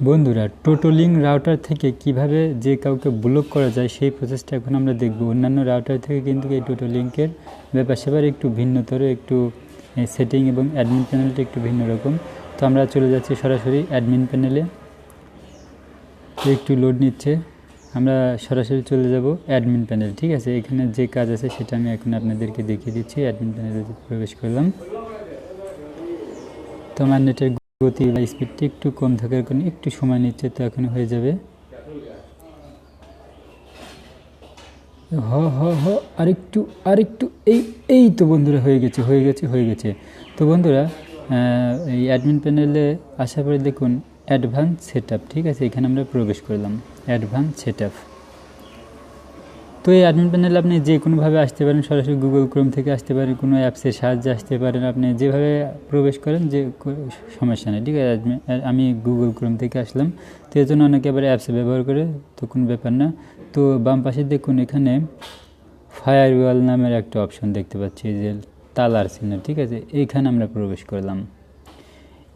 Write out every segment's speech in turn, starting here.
বন্ধুরা, টোটোলিং রাউটার থেকে কীভাবে যে কাউকে ব্লক করা যায় সেই প্রসেসটা এখন আমরা দেখব। অন্যান্য রাউটার থেকে কিন্তু এই টোটোলিংকের ব্যাপার স্যাপার একটু ভিন্নতর, একটু সেটিং এবং অ্যাডমিন প্যানেলটা একটু ভিন্ন রকম। তো আমরা চলে যাচ্ছি সরাসরি অ্যাডমিন প্যানেলে একটু লোড নিচ্ছে, আমরা সরাসরি চলে যাব অ্যাডমিন প্যানেল ঠিক আছে? এখানে যে কাজ আছে সেটা আমি এখন আপনাদেরকে দেখিয়ে দিচ্ছি। অ্যাডমিন প্যানেলে প্রবেশ করলাম। তো আমার নেটের গতি বা স্পিডটা একটু কম থাকার কারণে একটু সময় নিচ্ছে তো এখন হয়ে যাবে। হ হ হ, আরেকটু আরেকটু, এই এই তো বন্ধুরা হয়ে গেছে হয়ে গেছে হয়ে গেছে। তো বন্ধুরা এই অ্যাডমিন প্যানেলে আসার পরে দেখুন অ্যাডভান্স সেট ঠিক আছে? এখানে আমরা প্রবেশ করলাম। অ্যাডভান্স সেট তো এই অ্যাডমিন প্যানেলে আপনি যে কোনোভাবে আসতে পারেন, সরাসরি গুগল ক্রোম থেকে আসতে পারেন, কোনো অ্যাপসের সাহায্যে আসতে পারেন, আপনি যেভাবে প্রবেশ করেন, যে সমস্যা নেই, ঠিক আছে? আমি গুগল ক্রোম থেকে আসলাম। তো এর জন্য অনেকে আবার অ্যাপসে ব্যবহার করে, তো কোনো ব্যাপার না। তো বাম পাশে দেখুন, এখানে ফায়ার ওয়াল নামের একটা অপশন দেখতে পাচ্ছি যে তালার চিহ্ন, ঠিক আছে? এইখানে আমরা প্রবেশ করলাম।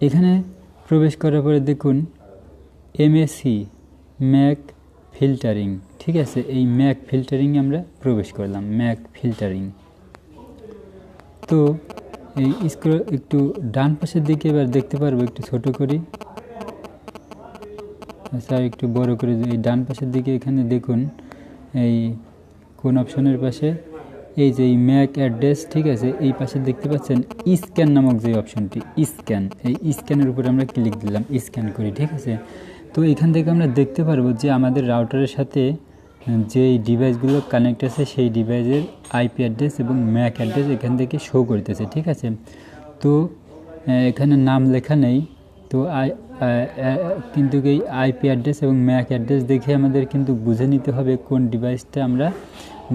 এখানে প্রবেশ করার পরে দেখুন এমএসি ম্যাক ফিল্টারিং ঠিক আছে? এই ম্যাক ফিল্টারিং আমরা প্রবেশ করলাম, ম্যাক ফিল্টারিং তো এই স্ক্রল একটু ডান পাশের দিকে এবার দেখতে পারব, একটু ছোট করি। স্যার একটু বড় করে এই ডান পাশের দিকে এখানে দেখুন, এই কোন অপশনের পাশে, এই যে এই ম্যাক অ্যাড্রেস, ঠিক আছে? এই পাশে দেখতে পাচ্ছেন স্ক্যান নামক যে অপশনটি স্ক্যান। এই স্ক্যানের উপরে আমরা ক্লিক দিলাম, স্ক্যান করি, ঠিক আছে? তো এখান থেকে আমরা দেখতে পারব যে আমাদের রাউটারের সাথে যে ডিভাইসগুলো কানেক্ট আছে, সেই ডিভাইসের আইপি অ্যাড্রেস এবং ম্যাক অ্যাড্রেস এখান থেকে শো করতেছে, ঠিক আছে? তো এখানে নাম লেখা নেই, তো আই কিন্তু এই আইপি অ্যাড্রেস এবং ম্যাক অ্যাড্রেস দেখে আমাদের কিন্তু বুঝে নিতে হবে কোন ডিভাইসটা আমরা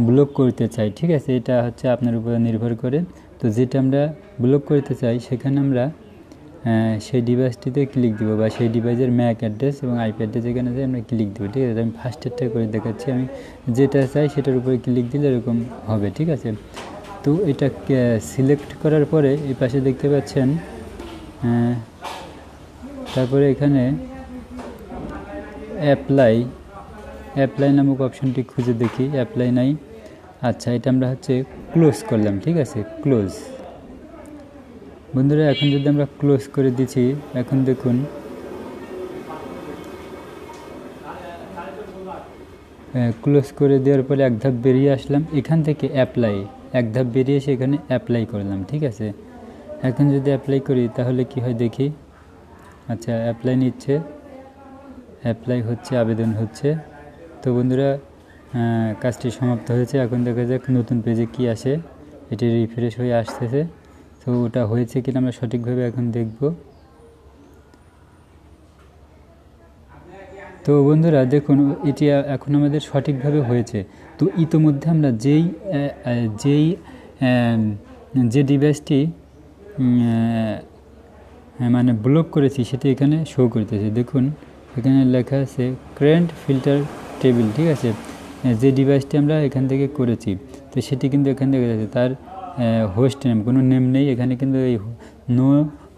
ব্লক করতে চাই, ঠিক আছে? এটা হচ্ছে আপনার উপর নির্ভর করে। তো যেটা আমরা ব্লক করতে চাই, সেখানে আমরা সেই ডিভাইসটিতে ক্লিক দিব বা সেই ডিভাইসের ম্যাক অ্যাড্রেস এবং আইপি অ্যাড্রেস এখানে যে আমরা ক্লিক দেবো, ঠিক আছে? আমি ফার্স্টেরটা করে দেখাচ্ছি, আমি যেটা চাই সেটার উপরে ক্লিক দিলে এরকম হবে, ঠিক আছে? তো এটা সিলেক্ট করার পরে এই পাশে দেখতে পাচ্ছেন তারপরে এখানে অ্যাপ্লাই অ্যাপ্লাই নামক অপশনটি খুঁজে দেখি অ্যাপ্লাই নাই। আচ্ছা এটা আমরা হচ্ছে ক্লোজ করলাম, ঠিক আছে? ক্লোজ বন্ধুরা, এখন যদি আমরা ক্লোজ করে দিচ্ছি এখন দেখুন। ক্লোজ করে দেওয়ার পরে এক ধাপ বেরিয়ে আসলাম। এখান থেকে অ্যাপ্লাই এক ধাপ বেরিয়ে এসে এখানে অ্যাপ্লাই করলাম, ঠিক আছে? এখন যদি অ্যাপ্লাই করি, তাহলে কি হয় দেখি? আচ্ছা অ্যাপ্লাই নিচ্ছে। অ্যাপ্লাই হচ্ছে, আবেদন হচ্ছে। তো বন্ধুরা কাজটি সমাপ্ত হয়েছে। এখন দেখা যাক নতুন পেজে কি আসে। এটি রিফ্রেশ হয়ে আসতেছে। তো ওটা হয়েছে কিনা আমরা সঠিকভাবে এখন দেখব। তো বন্ধুরা, দেখুন, এটি এখন আমাদের সঠিকভাবে হয়েছে। তো ইতোমধ্যে আমরা যেই যেই যে ডিভাইসটি মানে ব্লক করেছি, সেটি এখানে শো করতেছে। দেখুন, এখানে লেখা আছে কারেন্ট ফিল্টার টেবিল ঠিক আছে? যে ডিভাইসটি আমরা এখান থেকে করেছি, তো সেটি কিন্তু এখান থেকে যাচ্ছে তার হোস্ট নেম কোনো নেম নেই, এখানে কিন্তু এই নো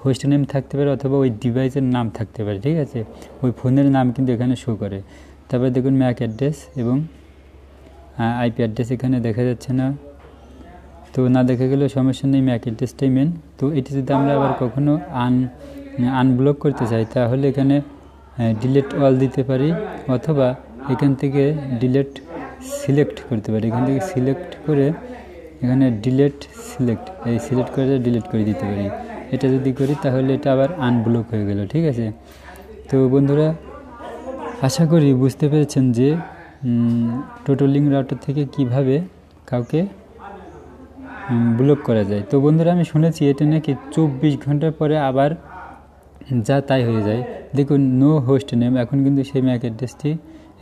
হোস্ট নেম থাকতে পারে অথবা ওই ডিভাইসের নাম থাকতে পারে, ঠিক আছে? ওই ফোনের নাম কিন্তু এখানে শো করে। তারপরে দেখুন ম্যাক অ্যাড্রেস এবং আইপি অ্যাড্রেস এখানে দেখা যাচ্ছে না। তো না দেখা গেলেও সমস্যা নেই ম্যাক অ্যাড্রেসটাই মেন তো এটি যদি আমরা আবার কখনও আন আনব্লক করতে চাই, তাহলে এখানে ডিলেট অল দিতে পারি অথবা এখান থেকে ডিলেট সিলেক্ট করতে পারি। এখান থেকে সিলেক্ট করে এখানে ডিলেট সিলেক্ট এই সিলেক্ট করে ডিলেট করে দিতে পারি। এটা যদি করি তাহলে এটা আবার আনব্লক হয়ে গেল, ঠিক আছে? তো বন্ধুরা, আশা করি বুঝতে পেরেছেন যে টোটোলিং রাউটার থেকে কীভাবে কাউকে ব্লক করা যায়। তো বন্ধুরা, আমি শুনেছি এটা নাকি চব্বিশ ঘণ্টার পরে আবার যা তাই হয়ে যায়। দেখুন নো হোস্ট নেম এখন কিন্তু সেই ম্যাক অ্যাড্রেসটি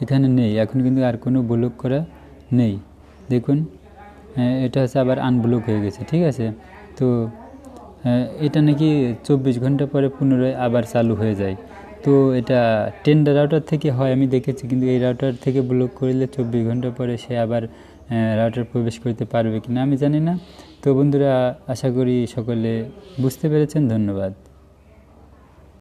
এখানে নেই। এখন কিন্তু আর কোনো ব্লক করা নেই। দেখুন এটা হচ্ছে আবার আনব্লক হয়ে গেছে, ঠিক আছে? তো এটা নাকি চব্বিশ ঘণ্টা পরে পুনরায় আবার চালু হয়ে যায়। তো, এটা টেন্ডার রাউটার থেকে হয়, আমি দেখেছি, কিন্তু এই রাউটার থেকে ব্লক করলে চব্বিশ ঘণ্টা পরে সে আবার রাউটার প্রবেশ করতে পারবে কিনা, আমি জানি না। তো বন্ধুরা, আশা করি সকলে বুঝতে পেরেছেন, ধন্যবাদ।